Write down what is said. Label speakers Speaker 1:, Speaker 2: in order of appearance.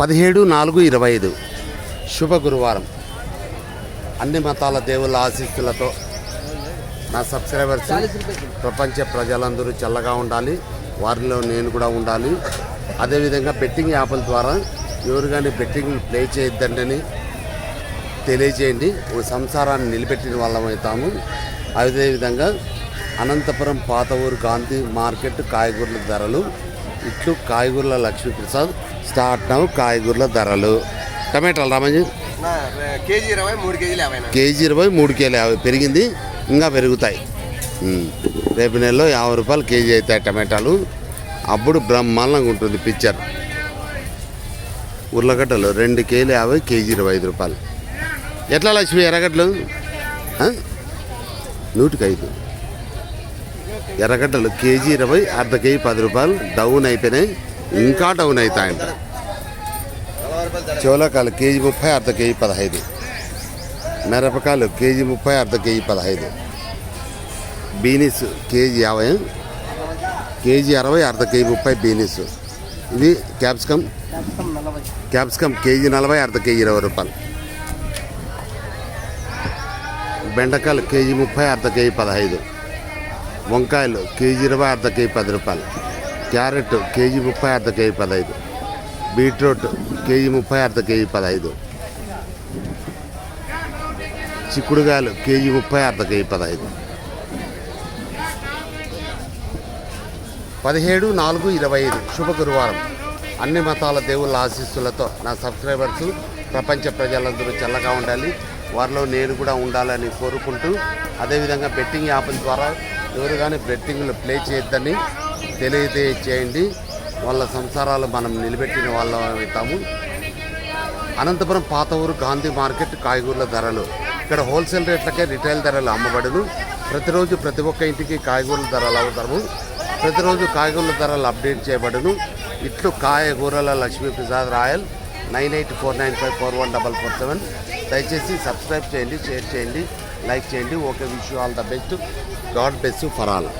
Speaker 1: పదిహేడు నాలుగు ఇరవై ఐదు. శుభ గురువారం. అన్ని మతాల దేవుళ్ళ ఆశీస్సులతో నా సబ్స్క్రైబర్స్ ప్రపంచ ప్రజలందరూ చల్లగా ఉండాలి. వారిలో నేను కూడా ఉండాలి. అదేవిధంగా బెట్టింగ్ యాప్ల ద్వారా ఎవరు కానీ బెట్టింగ్ ప్లే చేయొద్దండి తెలియజేయండి. ఒక సంసారాన్ని నిలబెట్టిన వాళ్ళం అవుతాము. అదేవిధంగా అనంతపురం పాత ఊరు గాంధీ మార్కెట్ కాయగూరల ధరలు ఇట్లు కాయగూరల లక్ష్మీప్రసాద్ స్టార్ట్ నౌ కాయగూరల ధరలు. టమాటాలు రామంజీ.
Speaker 2: కేజీ ఇరవై మూడు కేజీలు యాభై.
Speaker 1: కేజీ ఇరవై మూడు కేజీలు యాభై. పెరిగింది ఇంకా పెరుగుతాయి. రేపు నెలలో యాభై రూపాయలు కేజీ అవుతాయి టమాటాలు. అప్పుడు బ్రహ్మాండంగా ఉంటుంది పిక్చర్. ఉర్లగడ్డలు రెండు కేజీలు యాభై కేజీ ఇరవై ఐదు రూపాయలు. ఎట్లా లక్ష్మి ఎర్రగడ్డలు? నూటికి ఐదు. ఎర్రగడ్డలు కేజీ ఇరవై అర్ధ కేజీ పది రూపాయలు. డౌన్ అయిపోయినాయి. ఇంకా డౌన్ అవుతాయంట చోలకాయలు కేజీ ముప్పై అర్ధ కేజీ పదహైదు. మిరపకాయలు కేజీ ముప్పై అర్ధ కేజీ పదహైదు. బీనీస్ కేజీ యాభై కేజీ అరవై అర్ధ కేజీ ముప్పై బీనీస్. ఇది క్యాప్సికమ్. క్యాప్సికమ్ కేజీ నలభై అర్ధ కేజీ ఇరవై రూపాయలు. బెండకాయలు కేజీ ముప్పై అర్ధ కేజీ పదహైదు. వంకాయలు కేజీ ఇరవై అర్ధ కేజీ పది రూపాయలు. క్యారెట్ కేజీ ముప్పై అర్ధ కేజీ పదహైదు. బీట్రూట్ కేజీ ముప్పై అర్ధ కేజీ పదహైదు. చిక్కుడుగాయలు కేజీ ముప్పై అర్ధ కేజీ పదహైదు. పదిహేడు నాలుగు ఇరవై ఐదు. శుభ గురువారం. అన్ని మతాల దేవుళ్ళ ఆశీస్సులతో నా సబ్స్క్రైబర్స్ ప్రపంచ ప్రజలందరూ చల్లగా ఉండాలి. వారిలో నేను కూడా ఉండాలని కోరుకుంటూ అదేవిధంగా బెట్టింగ్ యాప్ ద్వారా ఎవరు కానీ బెట్టింగ్లు ప్లే చేయొద్దని తెలియజేయండి. వాళ్ళ సంసారాలు మనం నిలబెట్టిన వాళ్ళం అవుతాము. అనంతపురం పాత ఊరు గాంధీ మార్కెట్ కాయగూరల ధరలు. ఇక్కడ హోల్సేల్ రేట్లకే రిటైల్ ధరలు అమ్మబడును. ప్రతిరోజు ప్రతి ఒక్క ఇంటికి కాయగూరల ధరలు అవుతాము. ప్రతిరోజు కాయగూరల ధరలు అప్డేట్ చేయబడును. ఇట్లు కాయగూరల Lakshmi Prasad Royal nine eight four nine five four one double four seven. దయచేసి సబ్స్క్రైబ్ చేయండి షేర్ చేయండి. లైక్ చేయండి. Okay wish all the best. God best for all.